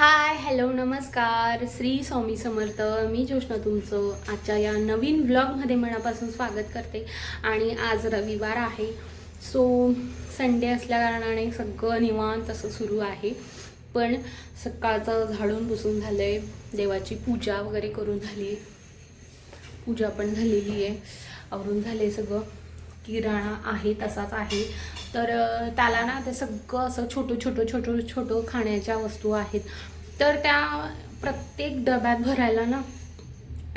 Hi hello नमस्कार. श्री स्वामी समर्थ. मी ज्योष्णा तुमचं आजच्या या नवीन ब्लॉगमध्ये मनापासून स्वागत करते. आणि आज रविवार आहे. सो संडे असल्या कारणाने सगळं निवांत असं सुरू आहे. पण सकाळचं झाडून पुसून झालं आहे देवाची पूजा वगैरे करून झाली. पूजा पण झालेली आहे. आवरून झाले सगळं. किराणा आहे तसाच आहे. तर त्याला ना ते सगळं असं छोटं छोटं छोटं छोटं खाण्याच्या वस्तू आहेत. तर त्या प्रत्येक डब्यात भरायला ना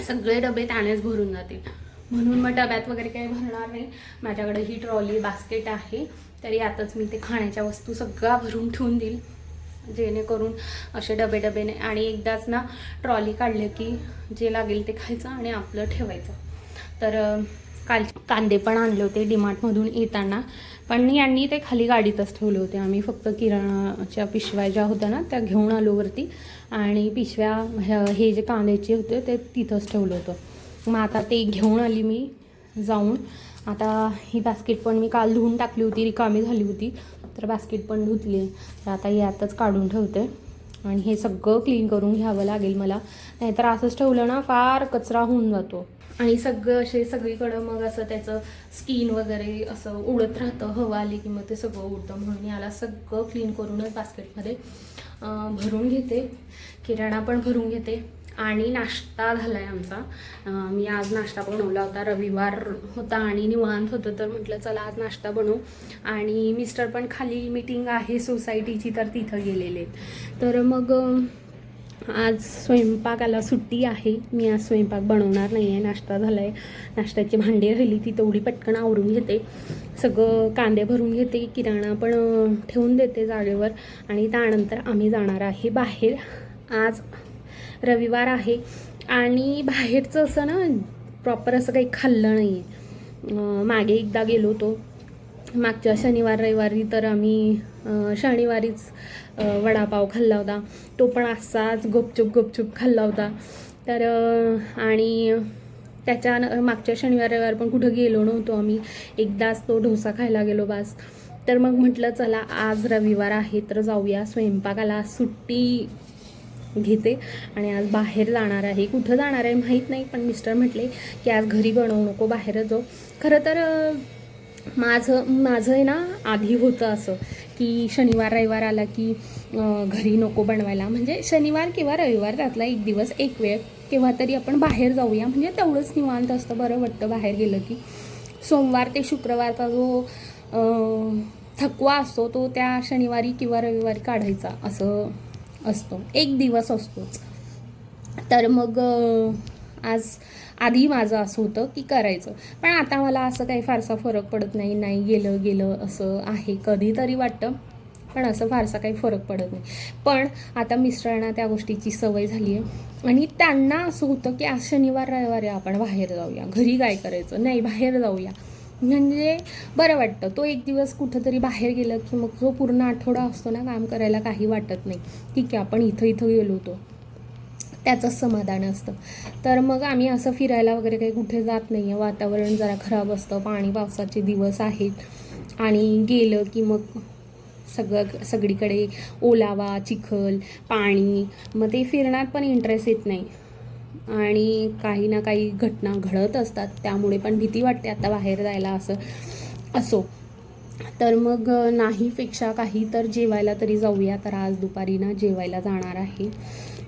सगळे डबे त्यानेच भरून जातील. म्हणून मग डब्यात वगैरे काही भरणार नाही. माझ्याकडे ही ट्रॉली बास्केट आहे. तरी आताच मी ते खाण्याच्या वस्तू सगळ्या भरून ठेवून देईल. जेणेकरून असे डबे डबे नाही आणि एकदाच ना ट्रॉली काढले की जे लागेल ते खायचं आणि आपलं ठेवायचं. तर काल कांदे पण आणले होते डिमार्टमधून येताना. पण यांनी ते खाली गाडीतच ठेवले होते. आम्ही फक्त किराणाच्या पिशव्या ज्या होत्या ना त्या घेऊन आलो वरती आणि पिशव्या हे जे कांद्याचे होते ते तिथंच ठेवलं होतं. मग आता ते घेऊन आली मी जाऊन. आता ही बास्केट पण मी काल धुवून टाकली होती रिकामी झाली होती तर बास्केट पण धुतली. तर आता यातच काढून ठेवते. आणि हे सगळं क्लीन करून घ्यावं लागेल मला. नाहीतर असंच ठेवलं ना फार कचरा होऊन जातो. आणि सगळं असे सगळीकडं मग असं त्याचं स्किन वगैरे असं उडत राहतं हवा आली की मग ते सगळं उडतं. म्हणून याला सगळं क्लीन करूनच बास्केटमध्ये भरून घेते. किराणा पण भरून घेते. आणि नाश्ता झाला आहे आमचा मी आज नाश्ता बनवला होता. रविवार होता आणि निवांत होतं तर म्हटलं चला आज नाश्ता बनवू. आणि मिस्टर पण खाली मीटिंग आहे सोसायटीची तर तिथं गेलेले आहेत. तर मग आज स्वयंपाकाला सुट्टी आहे. मी आज स्वयंपाक बनवणार नाही आहे नाश्ता झाला आहे नाश्त्याची भांडी राहिली ती तेवढी पटकन आवरून घेते. सगळं कांदे भरून घेते किराणा पण ठेवून देते जागेवर. आणि त्यानंतर आम्ही जाणार आहे बाहेर. आज रविवार आहे. आणि बाहेरचं असं ना प्रॉपर असं काही खाल्लं नाही आहे मागे एकदा गेलो होतो. मागच्या शनिवार रविवारी तर आम्ही शनिवारीच वडापाव खाल्ला होता. तो पण असाच गुपचूप गुपचूप खाल्ला होता. तर आणि त्याच्या मागच्या शनिवार रविवार पण कुठं गेलो नव्हतो आम्ही. एकदाच तो डोसा खायला गेलो बास. तर मग म्हटलं चला आज रविवार आहे तर जाऊया. स्वयंपाकाला सुट्टी घेते. आणि आज बाहेर जाणार आहे. कुठं जाणार आहे माहीत नाही पण मिस्टर म्हटले की आज घरी बनवू नको बाहेरच जाऊ. खरं तर माझं माझं आहे ना आधी होतं असं की शनिवार रविवार आला की घरी नको बनवायला. म्हणजे शनिवार किंवा रविवार त्यातला एक दिवस एक वेळ केव्हा तरी आपण बाहेर जाऊया. म्हणजे तेवढंच निवांत असतं. बरं वाटतं बाहेर गेलं की. सोमवार ते शुक्रवारचा जो थकवा असतो तो त्या शनिवारी किंवा रविवारी काढायचा असं असतो. एक दिवस असतोच. तर मग आज आधी माझं असं होतं की करायचं. पण आता मला असं काही फारसा फरक पडत नाही नाही गेलं गेलं असं आहे. कधीतरी वाटतं पण असं फारसा काही फरक पडत नाही. पण आता मिस्टरांना त्या गोष्टीची सवय झाली आहे आणि त्यांना असं होतं की आज शनिवार रविवारी आपण बाहेर जाऊया. घरी काय करायचं? नाही बाहेर जाऊया. म्हणजे बरं वाटतं. तो एक दिवस कुठंतरी बाहेर गेलं की मग जो पूर्ण आठवडा असतो ना काम करायला काही वाटत नाही. ठीक आहे आपण इथं इथं गेलो होतो. त्याचंच समाधान असतं. तर मग आम्ही असं फिरायला वगैरे काही कुठे जात नाही आहे. वातावरण जरा खराब असतं. पाणी पावसाचे दिवस आहेत. आणि गेलं की मग सगळं सगळीकडे ओलावा चिखल पाणी. मग ते फिरण्यात पण इंटरेस्ट येत नाही. आणि काही ना काही घटना घडत असतात त्यामुळे पण भीती वाटते आता बाहेर जायला असं असो. तर मग नाहीपेक्षा काही तर जेवायला तरी जाऊया. तर आज दुपारी ना जेवायला जाणार आहे.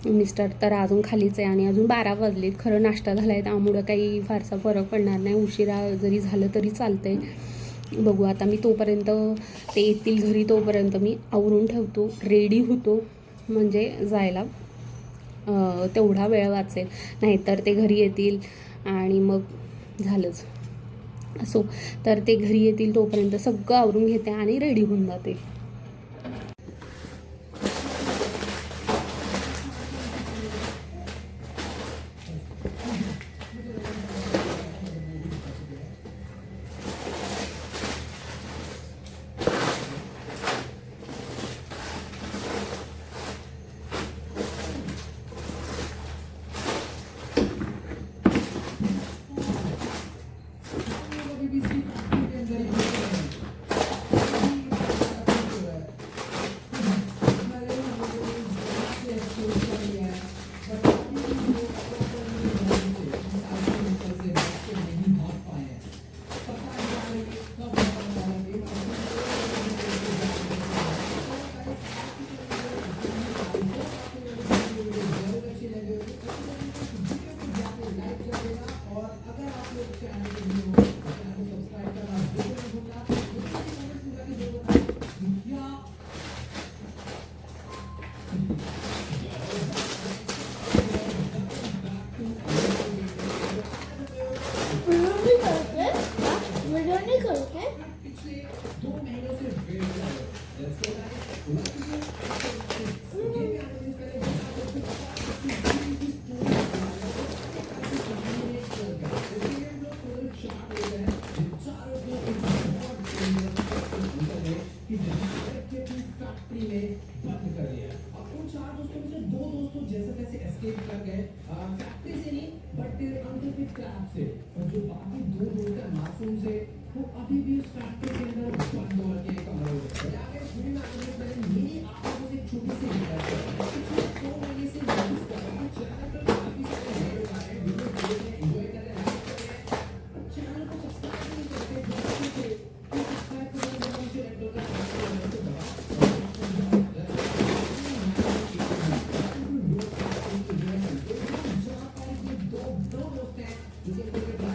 मिस्टर तर अजून खालीच आहे आणि अजून बारा वाजलेत. खरं नाश्ता झाला आहे त्यामुळं काही फारसा फरक पडणार नाही. उशिरा जरी झालं तरी चालतं आहे बघू आता मी तोपर्यंत ते येतील घरी तोपर्यंत मी आवरून ठेवतो. रेडी होतो. म्हणजे जायला. तेवढा वेळ वाचेल. नाहीतर ते घरी येतील आणि मग झालंच. असो. तर ते घरी येतील तोपर्यंत सगळं आवरून घेते आणि रेडी होऊन जाते. के बंद कर दिया। अब उन चार दोस्तों में से दो दोस्तों जैसे तैसे एस्केप कर गए फैक्ट्री से नहीं बट अंदर के ट्रैप से। और जो बाकी दो दोस्त है मासूम से, वो अभी भी उस फैक्ट्री के अंदर बंद हो के कमरे में। जाकर पूरी में आने वाले मेरी आँखों से छोटी सी बाकी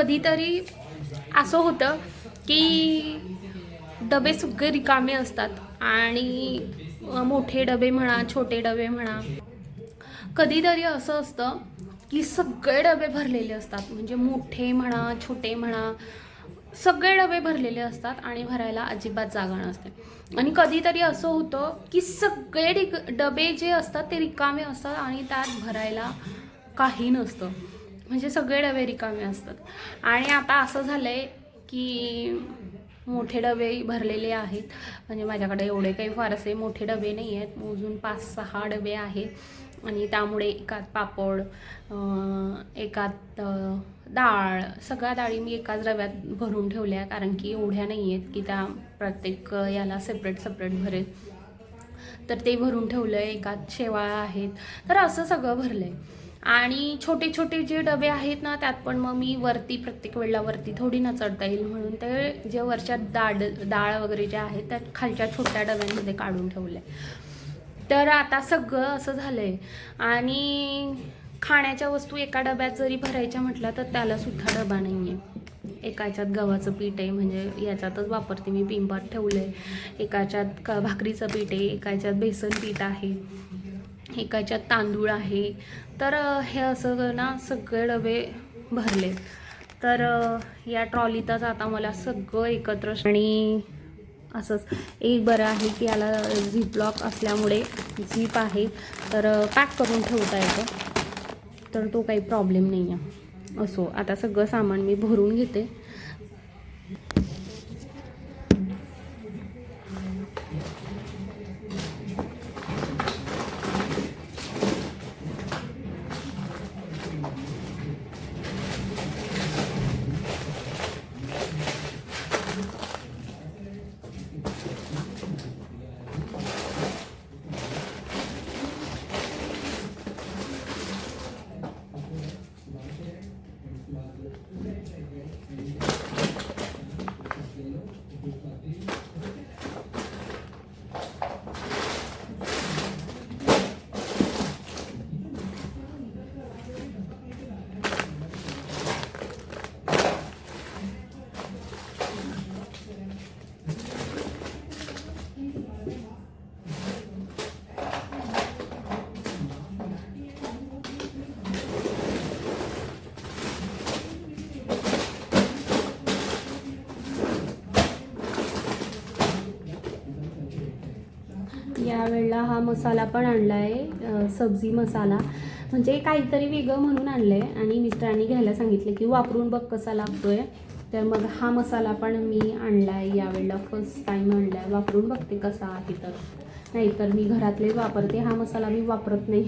कधीतरी असं होतं की डबे सगळे रिकामे असतात आणि मोठे डबे म्हणा छोटे डबे म्हणा. कधीतरी असं असतं की सगळे डबे भरलेले असतात. म्हणजे मोठे म्हणा छोटे म्हणा सगळे डबे भरलेले असतात आणि भरायला अजिबात जागा नसते. आणि कधीतरी असं होतं की सगळे डबे जे असतात ते रिकामे असतात आणि त्यात भरायला काही नसतं. म्हणजे सगळे डबे रिकामे असतात. आणि आता असं झालं आहे की मोठे डबे भरलेले आहेत. म्हणजे माझ्याकडे एवढे काही फारसे मोठे डबे नाही आहेत. मोजून पाच सहा डबे आहेत. आणि त्यामुळे एकात पापड एकात डाळ सगळ्या डाळी मी एकाच डब्यात भरून ठेवल्या कारण की एवढ्या नाही आहेत की त्या प्रत्येक याला सेपरेट सेपरेट भरेल. तर ते भरून ठेवलं आहे एकात शेवाळा आहेत. तर असं सगळं भरलं आहे आणि छोटे छोटे जे डबे आहेत ना त्यात पण मग मी वरती प्रत्येक वेळेला वरती थोडी न चढता येईल म्हणून ते जे वरच्या डाळ डाळ वगैरे जे आहेत त्यात खालच्या छोट्या डब्यांमध्ये काढून ठेवलं आहे तर आता सगळं असं झालं आहे आणि खाण्याच्या वस्तू एका डब्यात जरी भरायच्या म्हटलं तर त्याला सुद्धा डबा नाही आहे एका ह्याच्यात गव्हाचं पीठ आहे म्हणजे याच्यातच वापरते मी. पिंपात ठेवलं आहे एकाच्यात क भाकरीचं पीठ आहे एका याच्यात बेसन पीठ आहे एका तांदूळ आहे तर हे असं ना सगळे डबे भरले तर या ट्रॉलीतच आता मला सगळं एकत्र आणि असंच. एक बरं आहे की याला झीप लॉक असल्यामुळे झीप आहे. तर पॅक करून ठेवता येतं. तर तो काही प्रॉब्लेम नाही आहे असो आता सगळं सामान मी भरून घेते. यावेळेला हा मसाला पण आणला आहे सब्जी मसाला. म्हणजे काहीतरी वेगळं म्हणून आणलं आहे आणि मिस्टरांनी घ्यायला सांगितलं की वापरून बघ कसा लागतोय. तर मग हा मसाला पण मी आणला आहे यावेळेला फर्स्ट टाईम आणला आहे वापरून बघते कसा आहे तर. नाहीतर मी घरातले वापरते हा मसाला मी वापरत नाही.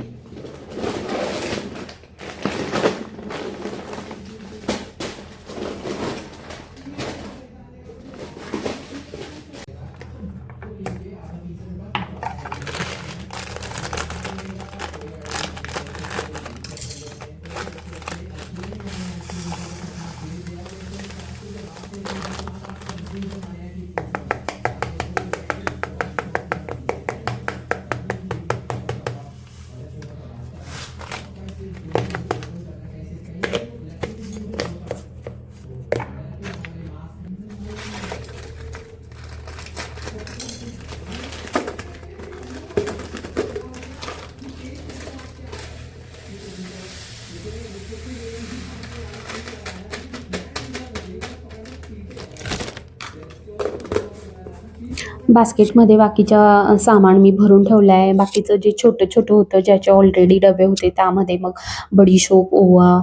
बास्केटमध्ये बाकीच्या सामान मी भरून ठेवलं आहे. बाकीचं जे छोटं छोटं होतं ज्याचे ऑलरेडी डबे होते त्यामध्ये मग बडीशोप ओवा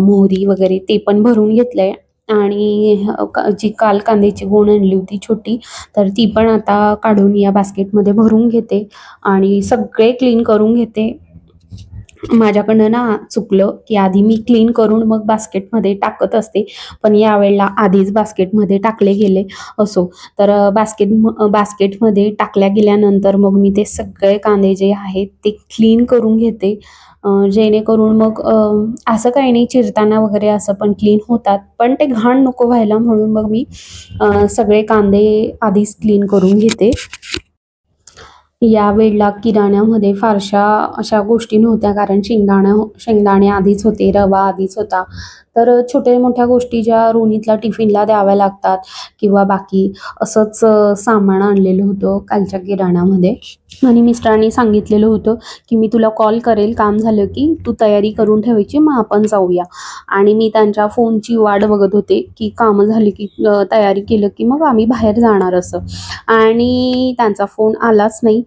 मोहरी वगैरे ते पण भरून घेतलं आहे आणि जी काल कांद्याची गोण आणली होती छोटी तर ती पण आता काढून या बास्केटमध्ये भरून घेते. आणि सगळे क्लीन करून घेते. माझ्याकडनं ना चुकलं की आधी मी क्लीन करून मग बास्केटमध्ये टाकत असते. पण यावेळेला आधीच बास्केटमध्ये टाकले गेले असो. तर बास्केट बास्केटमध्ये टाकल्या गेल्यानंतर मग मी ते सगळे कांदे जे आहेत ते क्लीन करून घेते. जेणेकरून मग असं काही नाही चिरताना वगैरे असं पण क्लीन होतात. पण ते घाण नको व्हायला म्हणून मग मी सगळे कांदे आधीच क्लीन करून घेते. या वेळेला किराण्यामध्ये फारशा अशा गोष्टी नव्हत्या. कारण शेंगदाणा शेंगदाणे आधीच होते रवा आधीच होता. तर छोट्या मोठ्या गोष्टी ज्या रोनीतला टिफिनला द्याव्या लागतात किंवा बाकी असंच सामान आणलेलं होतं कालच्या किराणामध्ये. आणि मिस्टरांनी सांगितलेलं होतं की मी तुला कॉल करेल काम झालं की तू तयारी करून ठेवायची मग आपण जाऊया. आणि मी त्यांच्या फोनची वाट बघत होते की कामं झाली की तयारी केलं की मग आम्ही बाहेर जाणार असं. आणि त्यांचा फोन आलाच नाही.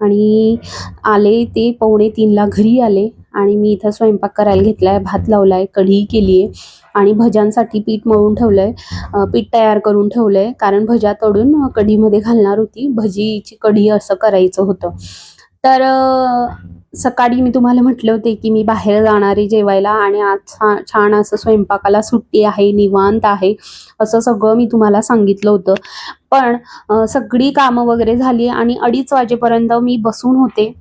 आणि आले ते पावणे तीनला घरी आले. आणि मी इथं स्वयंपाक करायला घेतला आहे भात लावला आहे कढी केली आहे आणि भज्यांसाठी पीठ मळून ठेवलं आहे पीठ तयार करून ठेवलं आहे कारण भज्या तळून कढीमध्ये घालणार होती. भजीची कढी असं करायचं होतं. तर सकाळी मी तुम्हाला म्हटले होते की मी बाहेर जाणार आहे जेवायला आणि आज छान छान असं स्वयंपाकाला सुट्टी आहे निवांत आहे असं सगळं मी तुम्हाला सांगितलं होतं. पण सगळी कामं वगैरे झाली आणि अडीच वाजेपर्यंत मी बसून होते.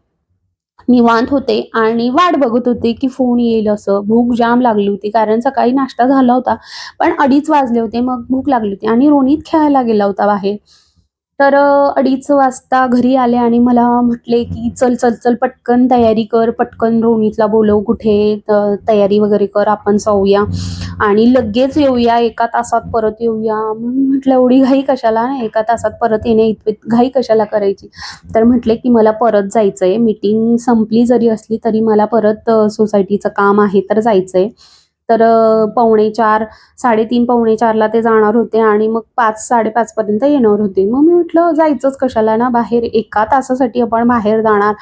निवांत होते आणि वाट बघत होते की फोन येईल असं. भूक जाम लागली होती कारण सकाळी नाश्ता झाला होता पण अडीच वाजले होते मग भूक लागली होती आणि रोणीत खेळायला गेला होता बाहेर. तर अडीच वाजता घरी आले आणि मला म्हटले की चल चल चल पटकन तयारी कर पटकन रोनितला बोलव कुठे त- तयारी वगैरे कर आपण जाऊया. आणि लगेच येऊया एका तासात परत येऊया. म्हणून म्हटलं एवढी घाई कशाला? एका तासात परत येणे इतकी घाई कशाला करायची? तर म्हटले की मला परत जायचं आहे मीटिंग संपली जरी असली तरी मला परत सोसायटीचं काम आहे तर जायचं आहे तर पावणे चार साडेतीन पावणे चारला ते जाणार होते आणि मग पाच साडेपाचपर्यंत येणार होते. मग मी म्हटलं जायचंच कशाला ना बाहेर एका तासासाठी आपण बाहेर जाणार.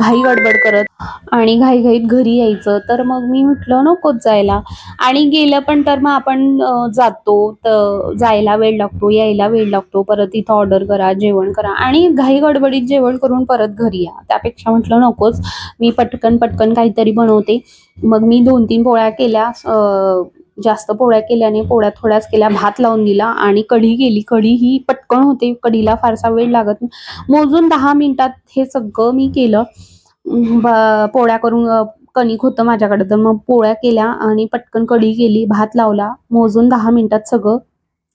घाई गडबड करत आणि घाईघाईत घरी यायचं. तर मग मी म्हटलं नकोच जायला. आणि गेलं पण तर मग आपण जातो. तर जायला वेळ लागतो यायला वेळ लागतो. परत इथं ऑर्डर करा जेवण करा आणि घाई गडबडीत जेवण करून परत घरी या. त्यापेक्षा म्हटलं नकोच. मी पटकन पटकन काहीतरी बनवते. मग मी दोन तीन पोळ्या केल्या जास्त पोळ्या केल्याने पोळ्या थोड्याच केल्या भात लावून दिला आणि कढी केली. कढी ही पटकन होते कढीला फारसा वेळ लागत नाही. मोजून दहा मिनिटात हे सगळं मी केलं. ब- पोळ्या करून कणिक होतं माझ्याकडे तर मग पोळ्या केल्या आणि पटकन कढी केली भात लावला. मोजून दहा मिनिटात सगळं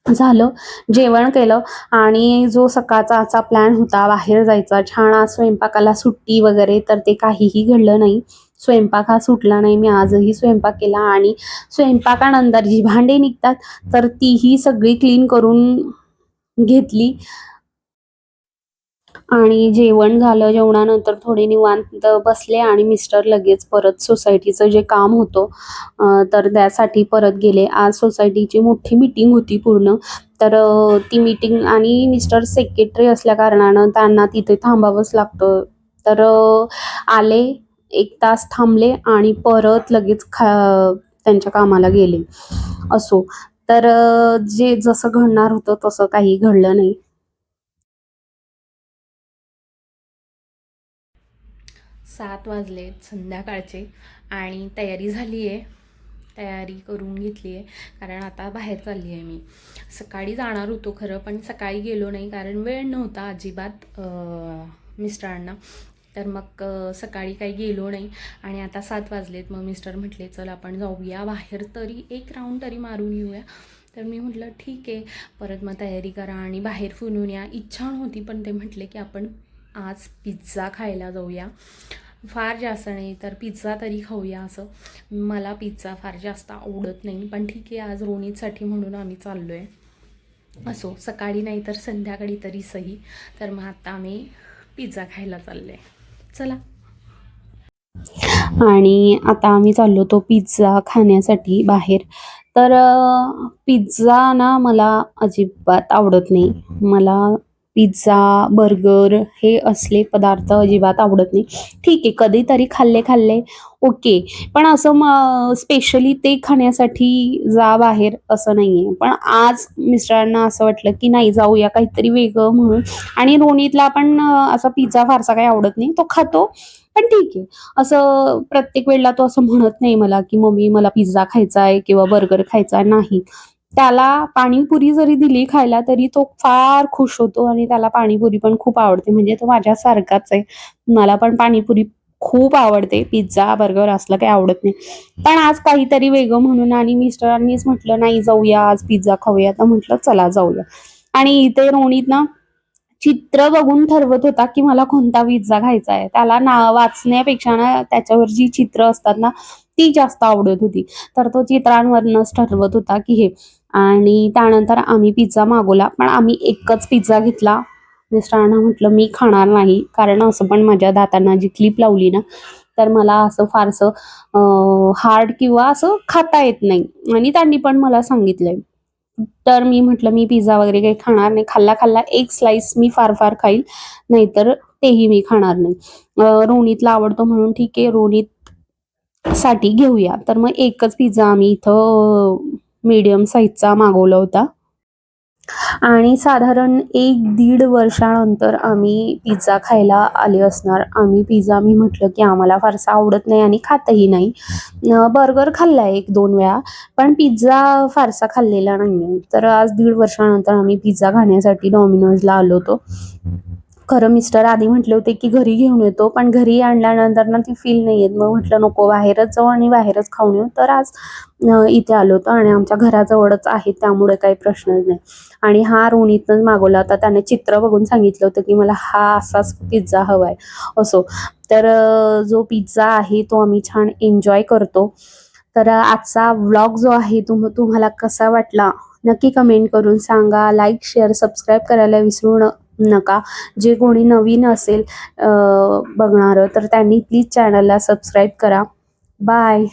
झालं जेवण केलं आणि जो सकाळचा असा प्लॅन होता बाहेर जायचा छान आज स्वयंपाकाला सुट्टी वगैरे तर ते काहीही घडलं नाही. स्वयंपाक हा सुटला नाही. मी आजही स्वयंपाक केला आणि स्वयंपाकानंतर जी भांडे निघतात तर तीही सगळी क्लीन करून घेतली. आणि जेवण झालं जेवणानंतर थोडे निवांत बसले आणि मिस्टर लगेच परत सोसायटीचं जे काम होतं तर त्यासाठी परत गेले. आज सोसायटीची मोठी मीटिंग होती पूर्ण. तर ती मीटिंग आणि मिस्टर सेक्रेटरी असल्या कारणानं त्यांना तिथे थांबावंच लागतं. तर आले. एक तास थांबले आणि परत लगेच खा त्यांच्या कामाला गेले. असो. तर जे जसं घडणार होतं तसं काही घडलं नाही. सात वाजले संध्याकाळचे आणि तयारी झाली आहे. तयारी करून घेतली आहे. कारण आता बाहेर चालली आहे मी. सकाळी जाणार होतो खरं पण सकाळी गेलो नाही कारण वेळ नव्हता अजिबात मिस्टरांना. तर मग सकाळी काही गेलो नाही आणि आता सात वाजलेत. मग मिस्टर म्हटले चल आपण जाऊया बाहेर तरी एक राऊंड तरी मारून येऊया. तर मी म्हटलं ठीक आहे. परत मग तयारी करा आणि बाहेर फिरून या. इच्छा होती पण ते म्हटले की आपण आज पिझ्झा खायला जाऊया. फार जास्त नाही तर पिझ्झा तरी खाऊया असं. मला पिझ्झा फार जास्त आवडत नाही पण ठीक आहे आज रोणीसाठी म्हणून आम्ही चाललो आहे असो सकाळी नाही तर संध्याकाळी तरी सही. तर मग आता आम्ही पिझ्झा खायला चाललो आहे चला. आणि आता आम्ही चाललो तो पिझ्झा खाण्यासाठी बाहेर. तर पिझ्झा ना मला अजिबात आवडत नाही. मला पिझ्झा बर्गर हे असले पदार्थ अजिबात आवडत नाही. ठीक आहे कधीतरी खाल्ले खाल्ले. ओके. पण असं मग स्पेशली ते खाण्यासाठी जा बाहेर असं नाही आहे पण आज मिस्टरांना असं वाटलं की नाही जाऊया काहीतरी वेगळं म्हणून. आणि रोनीतला पण असा पिझ्झा फारसा काही आवडत नाही. तो खातो पण ठीक आहे. असं प्रत्येक वेळेला तो असं म्हणत नाही मला की मम्मी मला पिझ्झा खायचा आहे किंवा बर्गर खायचा आहे नाही. त्याला पाणीपुरी जरी दिली खायला तरी तो फार खुश होतो आणि त्याला पाणीपुरी पण खूप आवडते. म्हणजे तो माझ्यासारखाच आहे. मला पण पाणीपुरी खूप आवडते. पिझ्झा बर्गर असलं काही आवडत नाही. पण आज काहीतरी वेगळं म्हणून आणि मिस्टरांनीच म्हटलं नाही जाऊया आज पिझ्झा खाऊया. तर म्हटलं चला जाऊया. आणि इथे रोणीत ना चित्र बघून ठरवत होता की मला कोणता पिझ्झा खायचा आहे. त्याला ना वाचण्यापेक्षा ना त्याच्यावर जी चित्र असतात ना ती जास्त आवडत होती. तर तो चित्रांवरनच ठरवत होता की हे आणि त्यानंतर आम्ही पिझ्झा मागवला. पण आम्ही एकच पिझ्झा घेतला. मिस्टरांना म्हटलं मी खाणार नाही. कारण असं पण माझ्या दातांना जी क्लिप लावली ना तर मला असं फारसं हार्ड किंवा असं खाता येत नाही. आणि त्यांनी पण मला सांगितलंय. तर मी म्हटलं मी पिझ्झा वगैरे काही खाणार नाही. खाल्ला खाल्ला एक स्लाइस मी फार फार खाईल. नाहीतर तेही मी खाणार नाही. रोणीतला रोनीतला आवडतो म्हणून ठीक आहे. रोनीत साठी घेऊया. तर मग एकच पिझ्झा आम्ही इथं मीडियम साईजचा मागवला होता. आणि साधारण एक दीड वर्षानंतर आम्ही पिझ्झा खायला आले असणार. आम्ही पिझ्झा मी म्हटलं की आम्हाला फारसा आवडत नाही आणि खातही नाही. बर्गर खाल्ला एक दोन वेळा पण पिझ्झा फारसा खाल्लेला नाही तर आज दीड वर्षानंतर आम्ही पिझ्झा खाण्यासाठी डॉमिनोजला आलो होतो. खरं मिस्टर आधी म्हटले होते की घरी घेऊन येतो पण घरी आणल्यानंतर ना ती फील नाही येत. मग म्हटलं नको बाहेरच जाऊ आणि बाहेरच खाऊन येऊ. तर आज इथे आलो होतो आणि आमच्या घराजवळच आहे त्यामुळे काही प्रश्नच नाही. आणि हा रोनीतनंच मागवला होता. त्याने चित्र बघून सांगितलं होतं की मला हा असाच पिझ्झा हवा आहे असो. तर जो पिझ्झा आहे तो आम्ही छान एन्जॉय करतो. तर आजचा व्लॉग जो आहे तुम तुम्हाला कसा वाटला? नक्की कमेंट करून सांगा. लाईक शेअर सबस्क्राईब करायला विसरू न नका. जे कोणी नवीन असेल बघणारं तर त्यांनी प्लीज चॅनलला सबस्क्राईब करा. बाय